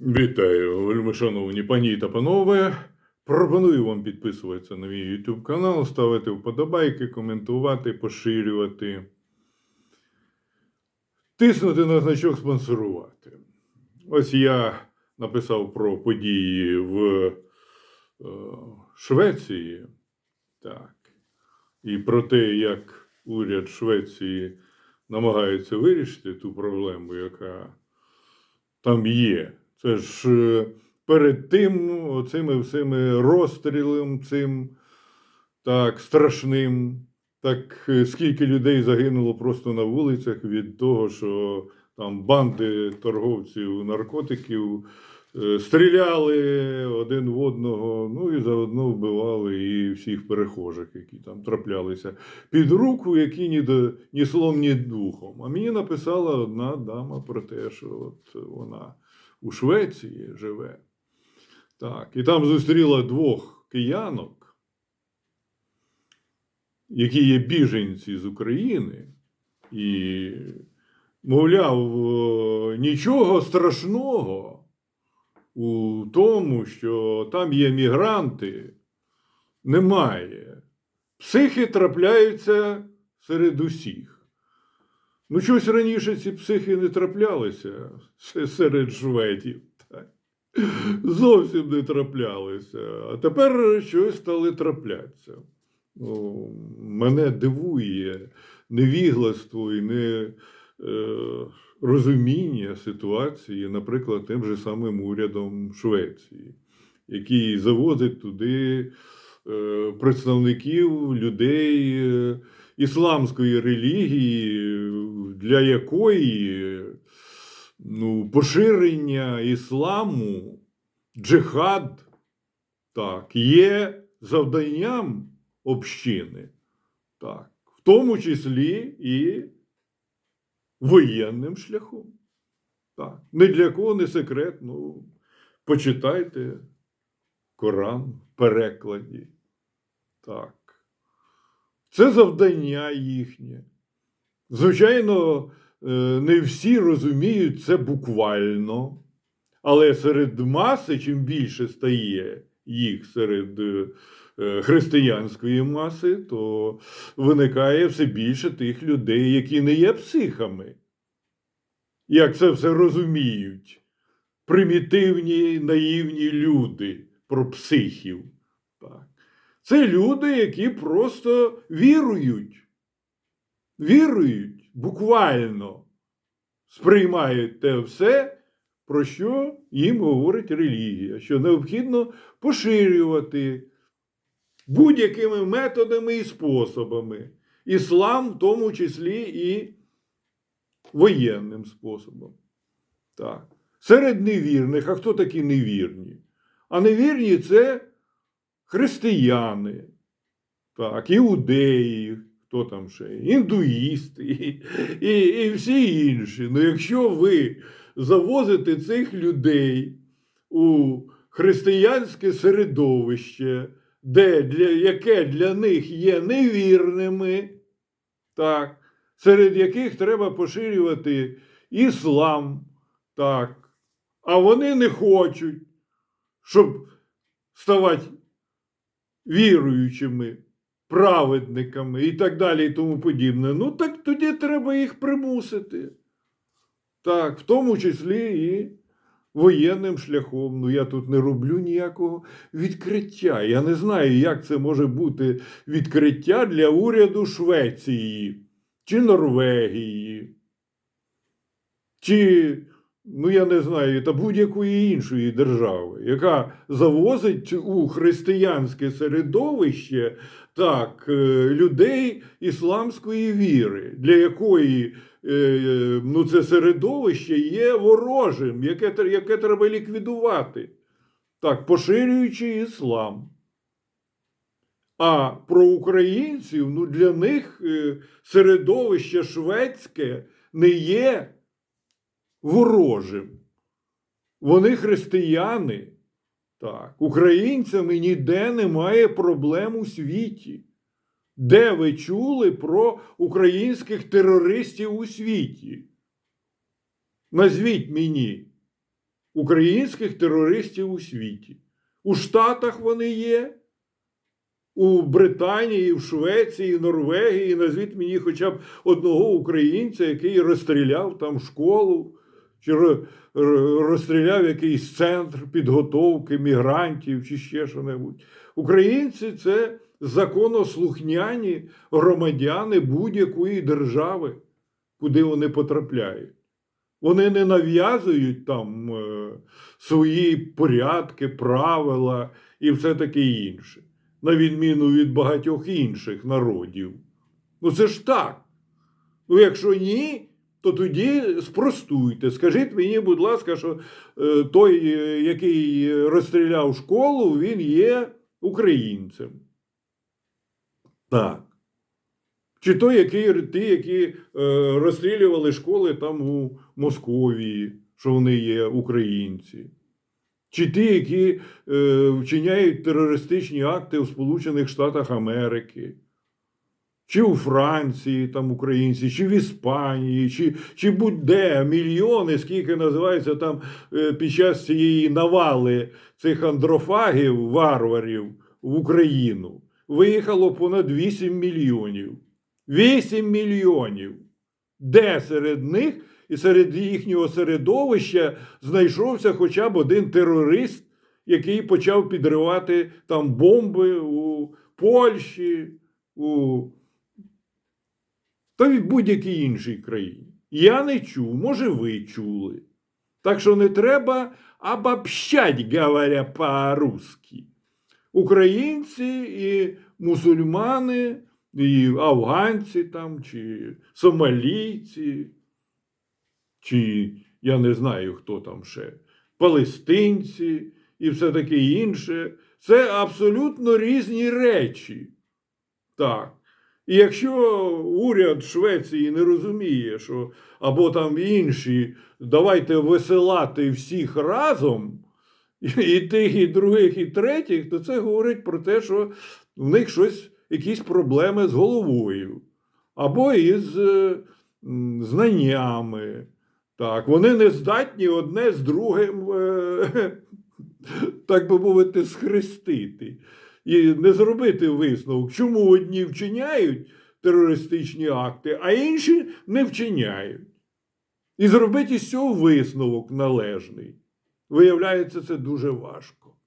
Вітаю, вельми шановні пані та панове. Пропоную вам підписуватися на мій YouTube канал, ставити вподобайки, коментувати, поширювати, тиснути на значок спонсорувати. Ось я написав про події в е, Швеції. Так. І про те, як уряд Швеції намагається вирішити ту проблему, яка там є. Це ж е, перед тим оцими всіми розстрілом цим так страшним. Так е, скільки людей загинуло просто на вулицях від того, що там банди торговців наркотиків е, стріляли один в одного, ну і заодно вбивали і всіх перехожих, які там траплялися під руку, які ні, до, ні словом, ні духом. А мені написала одна дама про те, що от вона у Швеції живе. Так, і там зустріла двох киянок, які є біженці з України, і, мовляв, е, нічого страшного у тому, що там є мігранти, немає. Психи трапляються серед усіх. Ну, щось раніше ці психи не траплялися серед шведів. Так. Зовсім не траплялися. А тепер щось стали траплятися. Ну, мене дивує невігластво і не е, розуміння ситуації, наприклад, тим же самим урядом Швеції, який завозить туди е, представників людей. е, ісламської релігії, для якої ну, поширення ісламу, джихад, так, є завданням общини, так, в тому числі і воєнним шляхом. Так. Ні для кого не секрет, ну, почитайте Коран в перекладі. Так. Це завдання їхнє. Звичайно, е, не всі розуміють це буквально, але серед маси, чим більше стає їх серед е, е, християнської маси, то виникає все більше тих людей, які не є психами. Як це все розуміють? Примітивні наївні люди про психів. Так. Це люди, які просто вірують. Вірують, буквально сприймають те все, про що їм говорить релігія, що необхідно поширювати будь-якими методами і способами. Іслам, в тому числі і воєнним способом. Так. Серед невірних, а хто такі невірні? А невірні це християни, так, іудеї, хто там ще, індуїсти і, і, і всі інші. Ну, якщо ви завозите цих людей у християнське середовище, де для, яке для них є невірними, так, серед яких треба поширювати іслам, так, а вони не хочуть, щоб ставати віруючими, праведниками і так далі, і тому подібне. Ну, так тоді треба їх примусити. Так, в тому числі і воєнним шляхом. Ну, я тут не роблю ніякого відкриття. Я не знаю, як це може бути відкриття для уряду Швеції чи Норвегії. Чи ну я не знаю, та будь-якої іншої держави, яка завозить у християнське середовище так, е, людей ісламської віри, для якої е, ну, це середовище є ворожим, яке, яке треба ліквідувати, так, поширюючи іслам. А про українців, ну для них е, середовище шведське не є ворожим. Вони християни. Так, українцями ніде немає проблем у світі. Де ви чули про українських терористів у світі? Назвіть мені. українських терористів у світі. У Штатах вони є, у Британії, в Швеції, в Норвегії. Назвіть мені хоча б одного українця, який розстріляв там школу, чи ро- ро- розстріляв якийсь центр підготовки мігрантів, чи ще що-небудь. Українці це законослухняні громадяни будь-якої держави, куди вони потрапляють. Вони не нав'язують там е, свої порядки, правила і все таке інше, на відміну від багатьох інших народів. Ну це ж так. Ну, якщо ні, то тоді спростуйте. Скажіть мені, будь ласка, що е, той, е, який розстріляв школу, він є українцем. Так. Чи той, який, ті, які е, розстрілювали школи там у Московії, що вони є українці. Чи ті, які е, вчиняють терористичні акти у Сполучених Штатах Америки, чи у Франції там українці, чи в Іспанії, чи, чи будь-де мільйони, скільки називається там е, під час цієї навали цих андрофагів, варварів в Україну. Виїхало понад 8 мільйонів. 8 мільйонів. Де серед них і серед їхнього середовища знайшовся хоча б один терорист, який почав підривати там бомби у Польщі, у та в будь-якій іншій країні. Я не чув, може, ви чули. Так що не треба обобщать, говоря по-русски. Українці і мусульмани, і афганці там, чи сомалійці, чи я не знаю, хто там ще, палестинці і все таке інше. Це абсолютно різні речі. Так. І якщо уряд Швеції не розуміє, що або там інші, давайте висилати всіх разом, і тих, і других, і третіх, то це говорить про те, що в них щось, якісь проблеми з головою, або із е, знаннями. Так, вони не здатні одне з другим, е, так би мовити, схрестити. І не зробити висновок, чому одні вчиняють терористичні акти, а інші не вчиняють. І зробити з цього висновок належний. Виявляється, це дуже важко.